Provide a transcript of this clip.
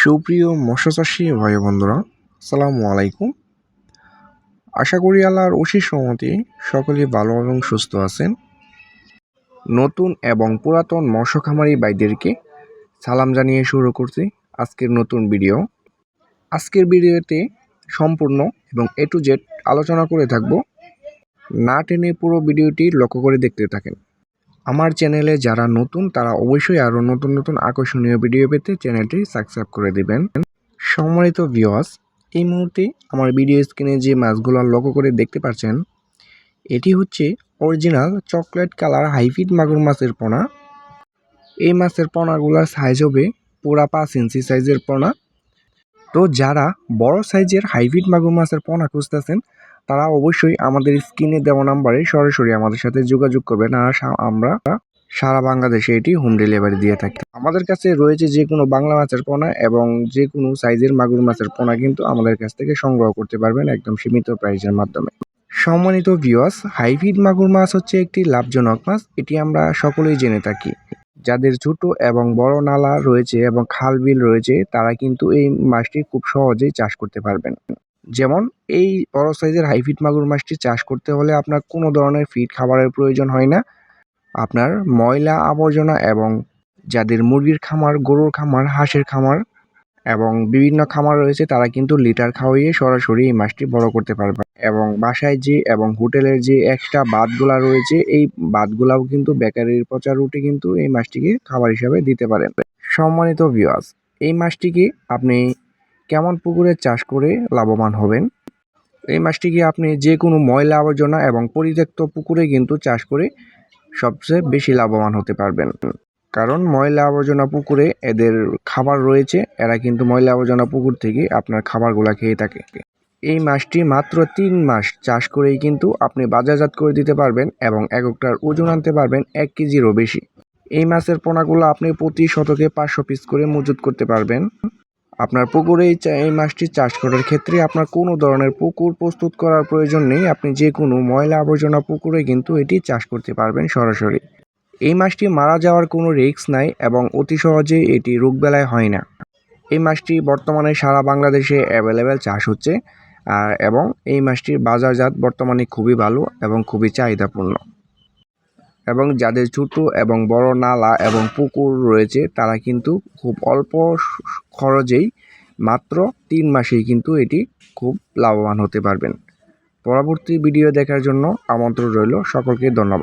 সুপ্রিয় মৎস্যচাষী ভাই বন্ধুরা, আসসালামু আলাইকুম। আশা করি আল্লাহর অশেষ সহমতে সকলে ভালো এবং সুস্থ আছেন। নতুন এবং পুরাতন মৎস্য খামারি ভাইদেরকে সালাম জানিয়ে শুরু করছি আজকের নতুন ভিডিও। আজকের ভিডিওতে সম্পূর্ণ এবং এ টু জেড আলোচনা করে থাকব। না টেনে পুরো ভিডিওটি লক্ষ্য করে দেখতে থাকেন। আমার চ্যানেলে যারা নতুন, তারা অবশ্যই আরও নতুন নতুন আকর্ষণীয় ভিডিও পেতে চ্যানেলটি সাবস্ক্রাইব করে দিবেন। সম্মানিত ভিওয়াস এই মুহূর্তে আমার ভিডিও স্ক্রিনে যে মাছগুলো লক্ষ্য করে দেখতে পাচ্ছেন, এটি হচ্ছে অরিজিনাল চকলেট কালার হাইফিড মাগুর মাছের পোনা। এই মাছের পোনাগুলোর সাইজ হবে পুরা পাঁচ ইঞ্চি সাইজের পোনা। তো যারা বড় সাইজের হাইব্রিড মাগুর মাছের পোনা খুঁজতেছেন তারা অবশ্যই আমাদের স্ক্রিনে দেওয়া নাম্বারে সরাসরি আমাদের সাথে যোগাযোগ করবেন আর আমরা সারা বাংলাদেশে এটি হোম ডেলিভারি দিয়ে থাকি। আমাদের কাছে রয়েছে যে কোনো বাংলা মাছের পোনা এবং যে কোনো সাইজের মাগুর মাছের পোনা কিন্তু আমাদের কাছ থেকে সংগ্রহ করতে পারবেন একদম সীমিত প্রাইসের মাধ্যমে। সম্মানিত ভিউয়ার্স হাইব্রিড মাগুর মাছ হচ্ছে একটি লাভজনক মাছ, এটি আমরা সকলেই জেনে থাকি। যাদের ছোট এবং বড় নালা রয়েছে এবং খাল বিল রয়েছে, তারা কিন্তু এই মাছটি খুব সহজেই চাষ করতে পারবেন। যেমন এই বড় সাইজের হাইফিট মাগুর মাছটি চাষ করতে হলে আপনার কোনো ধরনের ফিড খাবারের প্রয়োজন হয় না। আপনার ময়লা, আবর্জনা এবং যাদের মুরগির খামার, গরুর খামার, হাঁসের খামার এবং বিভিন্ন খামার রয়েছে, তারা কিন্তু লিটার খাওয়িয়ে সরাসরি এই মাছটি বড় করতে পারবে। এবং বাসায় যে এবং হোটেলের যে এক্সট্রা বাদগুলা রয়েছে, এই বাদগুলাও কিন্তু বেকারির পচা রুটে কিন্তু এই মাছটিকে খাবার হিসাবে দিতে পারেন। সম্মানিত ভিউয়ার্স এই মাছটিকে আপনি কেমন পুকুরে চাষ করে লাভবান হবেন? এই মাছটিকে আপনি যে কোনো ময়লা আবর্জনা এবং পরিত্যক্ত পুকুরে কিন্তু চাষ করে সবচেয়ে বেশি লাভবান হতে পারবেন? কারণ ময়লা আবর্জনা পুকুরে এদের খাবার রয়েছে, এরা কিন্তু ময়লা আবর্জনা পুকুর থেকে আপনার খাবারগুলা খেয়ে থাকে। এই মাছটি মাত্র তিন মাস চাষ করেই কিন্তু আপনি বাজারজাত করে দিতে পারবেন এবং এককটার ওজন আনতে পারবেন এক কেজিরও বেশি। এই মাছের পোনাগুলো আপনি প্রতি শতকে পাঁচশো পিস করে মজুত করতে পারবেন। আপনার পুকুরে এই মাছটি চাষ করার ক্ষেত্রে আপনার কোনো ধরনের পুকুর প্রস্তুত করার প্রয়োজন নেই। আপনি যে কোনো ময়লা আবর্জনা পুকুরে কিন্তু এটি চাষ করতে পারবেন সরাসরি। এই মাছটি মারা যাওয়ার কোনো রিস্ক নাই এবং অতি সহজে এটি রোগবেলায় হয় না। এই মাছটি বর্তমানে সারা বাংলাদেশে অ্যাভেলেবেল চাষ হচ্ছে আর এবং এই মাছটির বাজারজাত বর্তমানে খুবই ভালো এবং খুবই চাহিদাপূর্ণ। এবং যাদের ছোট এবং বড় নালা এবং পুকুর রয়েছে, তারা কিন্তু খুব অল্প খরচেই মাত্র তিন মাসেই কিন্তু এটি খুব লাভবান হতে পারবেন। পরবর্তী ভিডিও দেখার জন্য আমন্ত্রণ রইল সকলকে, ধন্যবাদ।